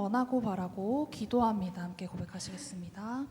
원하고 바라고 기도합니다. 함께 고백하시겠습니다.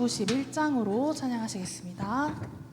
191장으로 찬양하시겠습니다.